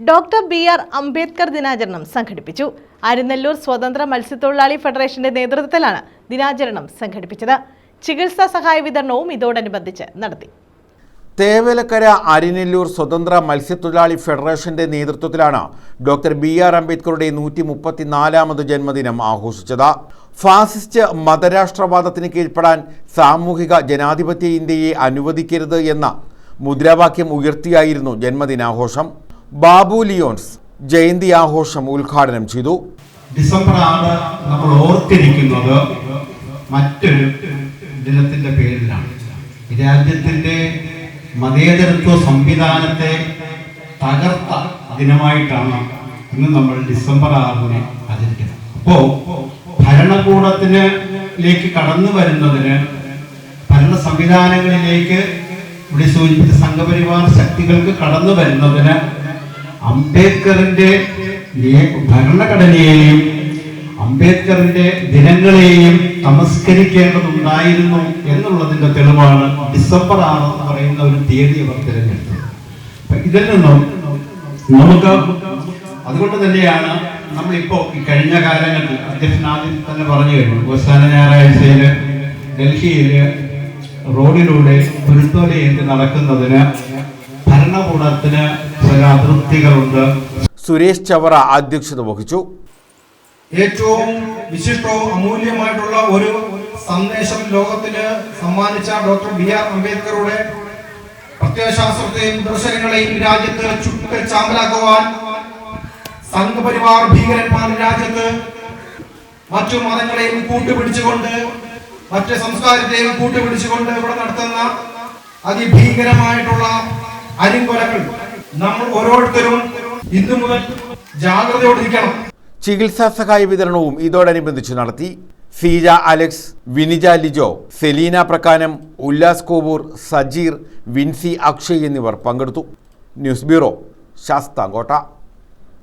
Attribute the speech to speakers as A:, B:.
A: Doctor B R Ambedkar ദിനാചരണം സംഘടിപ്പിച്ചു. അരിനെല്ലൂർ സ്വതന്ത്ര മത്സ്യത്തൊഴിലാളി ഫെഡറേഷന്റെ നേതൃത്വത്തിലാണ് ദിനാചരണം സംഘടിപ്പിച്ചത്. ചികിത്സാ സഹായ വിതരണവും ഇതോടനുബന്ധിച്ച് നടത്തി.
B: തേവലക്കര അരിനെല്ലൂർ സ്വതന്ത്ര മത്സ്യത്തൊഴിലാളി ഫെഡറേഷന്റെ നേതൃത്വത്തിലാണ് ഡോക്ടർ ബി ആർ അംബേദ്കറുടെ നൂറ്റി മുപ്പത്തിനാലാമത് ജന്മദിനം ആഘോഷിച്ചത്. ഫാസിസ്റ്റ് മതരാഷ്ട്രവാദത്തിന് കീഴ്പ്പെടാൻ സാമൂഹിക ജനാധിപത്യ ഇന്ത്യയെ അനുവദിക്കരുത് എന്ന മുദ്രാവാക്യം ഉയർത്തിയായിരുന്നു ജന്മദിനാഘോഷം. ബാബു ലിയോൺസ് ജയന്തി ആഘോഷം ഉദ്ഘാടനം ചെയ്തു.
C: ഡിസംബർ ആറ് നമ്മൾ ഓർത്തിരിക്കുന്നത് മറ്റൊരു ദിനത്തിന്റെ പേരിലാണ്. രാജ്യത്തിന്റെ മതേതരത്വ സംവിധാനത്തെ തകർത്ത ദിനമായിട്ടാണ് ഇന്ന് നമ്മൾ ഡിസംബർ ആറിനെ ആചരിക്കുന്നത്. അപ്പോ ഭരണകൂടത്തിലേക്ക് കടന്നു വരുന്നതിന് ഭരണ സംവിധാനങ്ങളിലേക്ക് ഇവിടെ സൂചിപ്പിച്ച സംഘപരിവാർ ശക്തികൾക്ക് കടന്നു വരുന്നതിന് അംബേദ്കറിന്റെ നിയ- ഭരണഘടനയെയും അംബേദ്കറിന്റെ ദിനങ്ങളെയും നമസ്കരിക്കേണ്ടതുണ്ടായിരുന്നു എന്നുള്ളതിന്റെ തെളിവാണ് ഡിസംബർ ആണ് എന്ന് പറയുന്ന ഒരു തീയതി അവർ തിരഞ്ഞെടുത്തത്. ഇതിൽ നിന്നും നമുക്ക് അതുകൊണ്ട് തന്നെയാണ് നമ്മളിപ്പോ കഴിഞ്ഞ കാലങ്ങളിൽ അധ്യക്ഷൻ ആദ്യം തന്നെ പറഞ്ഞു കഴിഞ്ഞു. അവസാന ഞായറാഴ്ചയിൽ ഡൽഹിയിൽ റോഡിലൂടെ പുരുത്തോലയേറ്റ് നടക്കുന്നതിന് ഭരണകൂടത്തിന് ചില അതൃപ്തികളുണ്ട്.
B: സുരേഷ് ചവറ അധ്യക്ഷത വഹിച്ചു.
D: ഏറ്റവും വിശിഷ്ടവും അമൂല്യമായിട്ടുള്ള ഒരു സന്ദേശം ലോകത്തിന് സമ്മാനിച്ച ഡോക്ടർ ബി ആർ അംബേദ്കറുടെ പ്രത്യയശാസ്ത്രത്തെയും ദർശനങ്ങളെയും രാജ്യത്ത് ചുട്ട് ചാമ്പലാക്കുവാൻ സംഘപരിവാർ ഭീകരന്മാർ രാജ്യത്ത് മറ്റു മതങ്ങളെയും കൂട്ടുപിടിച്ചുകൊണ്ട് മറ്റു സംസ്കാരത്തെയും കൂട്ടുപിടിച്ചുകൊണ്ട് ഇവിടെ നടത്തുന്ന അതിഭീകരമായിട്ടുള്ള അരിങ്കൊലകൾ. നമ്മൾ ഓരോരുത്തരും ഇന്നു മുതൽ ജാഗ്രതയോടിരിക്കണം
B: ചികിത്സാ സഹായ വിതരണവും ഇതോടനുബന്ധിച്ച് നടത്തി സീജ അലക്സ് വിനിജ ലിജോ സെലീന പ്രകാനം ഉല്ലാസ് കോവൂർ സജീർ വിൻസി അക്ഷയ് എന്നിവർ പങ്കെടുത്തു. News bureau Sasthamkotta.